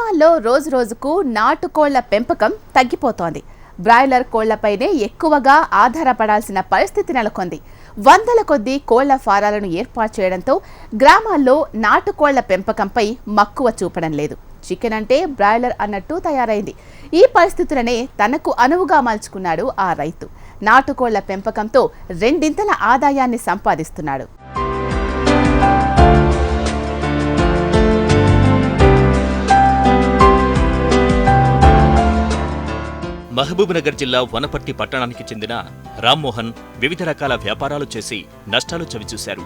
గ్రామాల్లో రోజు రోజుకు నాటుకోళ్ళ పెంపకం తగ్గిపోతోంది. బ్రాయిలర్ కోళ్ళపైనే ఎక్కువగా ఆధారపడాల్సిన పరిస్థితి నెలకొంది. వందల కొద్దీ కోళ్ళ ఫారాలను ఏర్పాటు చేయడంతో గ్రామాల్లో నాటుకోళ్ళ పెంపకంపై మక్కువ చూపడం లేదు. చికెన్ అంటే బ్రాయిలర్ అన్నట్టు తయారైంది. ఈ పరిస్థితులనే తనకు అనువుగా మలుచుకున్నాడు ఆ రైతు. నాటుకోళ్ళ పెంపకంతో రెండింతల ఆదాయాన్ని సంపాదిస్తున్నాడు. మహబూబ్నగర్ జిల్లా వనపర్తి పట్టణానికి చెందిన రామ్మోహన్ వివిధ రకాల వ్యాపారాలు చేసి నష్టాలు చవిచూశారు.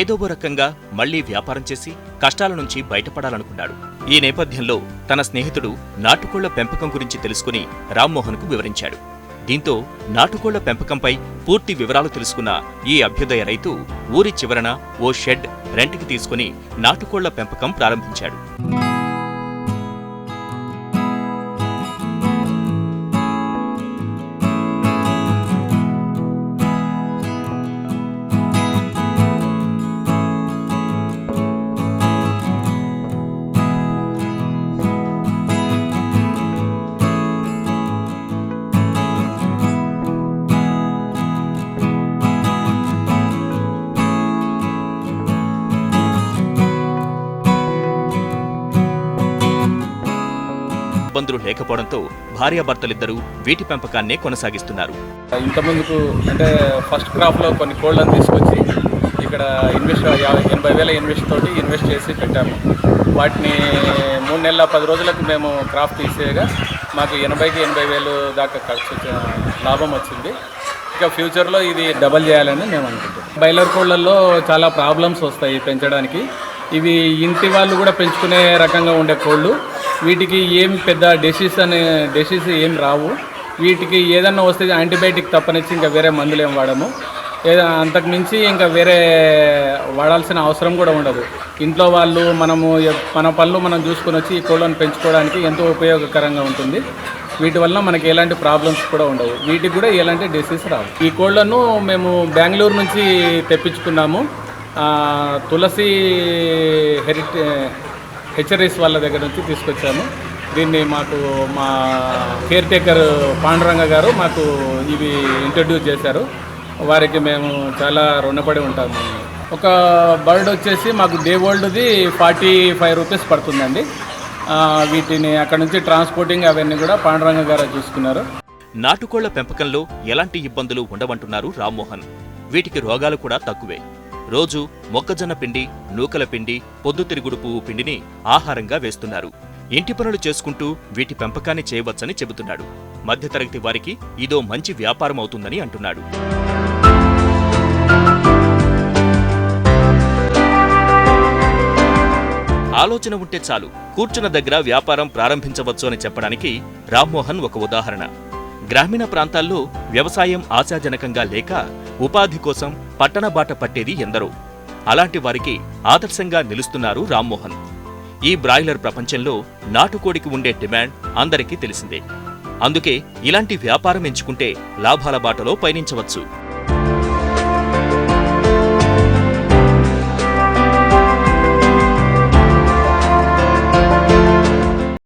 ఏదో రకంగా మళ్ళీ వ్యాపారం చేసి కష్టాల నుంచి బయటపడాలనుకున్నాడు. ఈ నేపథ్యంలో తన స్నేహితుడు నాటుకోళ్ళ పెంపకం గురించి తెలుసుకుని రామ్మోహన్కు వివరించాడు. దీంతో నాటుకోళ్ళ పెంపకంపై పూర్తి వివరాలు తెలుసుకున్న ఈ అభ్యుదయ రైతు ఊరి చివరన ఓ షెడ్ రెంట్కి తీసుకుని నాటుకోళ్ళ పెంపకం ప్రారంభించాడు. ఇబ్బందులు లేకపోవడంతో భార్యాభర్తలిద్దరూ వీటి పెంపకాన్నే కొనసాగిస్తున్నారు. ఇంతకుముందుకు అంటే ఫస్ట్ క్రాప్లో కొన్ని కోళ్ళను తీసుకొచ్చి ఇక్కడ ఇన్వెస్ట్ ఎనభై వేల ఇన్వెస్ట్ తోటి ఇన్వెస్ట్ చేసి పెట్టాము. వాటిని మూడు నెలల పది రోజులకు మేము క్రాప్ తీసేయగా మాకు ఎనభైకి ఎనభై వేలు దాకా ఖర్చు లాభం వచ్చింది. ఇక ఫ్యూచర్లో ఇది డబల్ చేయాలని మేము అనుకుంటున్నాం. బైలర్ కోళ్ళల్లో చాలా ప్రాబ్లమ్స్ వస్తాయి పెంచడానికి. ఇవి ఇంటి వాళ్ళు కూడా పెంచుకునే రకంగా ఉండే కోళ్ళు. వీటికి ఏం పెద్ద డిసీస్ అనే డిసీస్ ఏం రావు. వీటికి ఏదన్నా వస్తే యాంటీబయాటిక్ తప్పనిచ్చి ఇంకా వేరే మందులు ఏం వాడము. ఏదో అంతకు మించి ఇంకా వేరే వాడాల్సిన అవసరం కూడా ఉండదు. ఇంట్లో వాళ్ళు మనము మన పనులు మనం చూసుకొని వచ్చి ఈ కోళ్ళను పెంచుకోవడానికి ఎంతో ఉపయోగకరంగా ఉంటుంది. వీటి వల్ల మనకి ఎలాంటి ప్రాబ్లమ్స్ కూడా ఉండవు. వీటికి కూడా ఎలాంటి డిసీజ్ రావు. ఈ కోళ్ళను మేము బెంగళూరు నుంచి తెప్పించుకున్నాము. తులసి హెరిటే హెచ్ఆర్ఎస్ వాళ్ళ దగ్గర నుంచి తీసుకొచ్చాము. దీన్ని మాకు మా కేర్ టేకర్ పాండురంగ గారు మాకు ఇవి ఇంట్రడ్యూస్ చేశారు. వారికి మేము చాలా రుణపడి ఉంటాము. ఒక బర్డ్ వచ్చేసి మాకు డే ఓల్డ్ది ఫార్టీ ఫైవ్ రూపీస్ పడుతుందండి. వీటిని అక్కడ నుంచి ట్రాన్స్పోర్టింగ్ అవన్నీ కూడా పాండురంగ గారు చూసుకున్నారు. నాటుకోళ్ళ పెంపకంలో ఎలాంటి ఇబ్బందులు ఉండవంటున్నారు రామ్మోహన్. వీటికి రోగాలు కూడా తక్కువే. రోజు మొక్కజొన్న పిండి నూకల పిండి పొద్దుతిరుగుడు పువ్వు పిండిని ఆహారంగా వేస్తున్నారు. ఇంటి పనులు చేసుకుంటూ వీటి పెంపకాన్ని చేయవచ్చని చెబుతున్నాడు. మధ్యతరగతి వారికి ఇదో మంచి వ్యాపారం అవుతుందని అంటున్నాడు. ఆలోచన ఉంటే చాలు. కూర్చున్న దగ్గర వ్యాపారం ప్రారంభించవచ్చు అని చెప్పడానికి రామ్మోహన్ ఒక ఉదాహరణ. గ్రామీణ ప్రాంతాల్లో వ్యవసాయం ఆశాజనకంగా లేక ఉపాధి కోసం పట్టణ బాట పట్టేది ఎందరో. అలాంటి వారికి ఆదర్శంగా నిలుస్తున్నారు రామ్మోహన్. ఈ బ్రాయిలర్ ప్రపంచంలో నాటుకోడికి ఉండే డిమాండ్ అందరికీ తెలిసిందే. అందుకే ఇలాంటి వ్యాపారం ఎంచుకుంటే లాభాల బాటలో పయనించవచ్చు.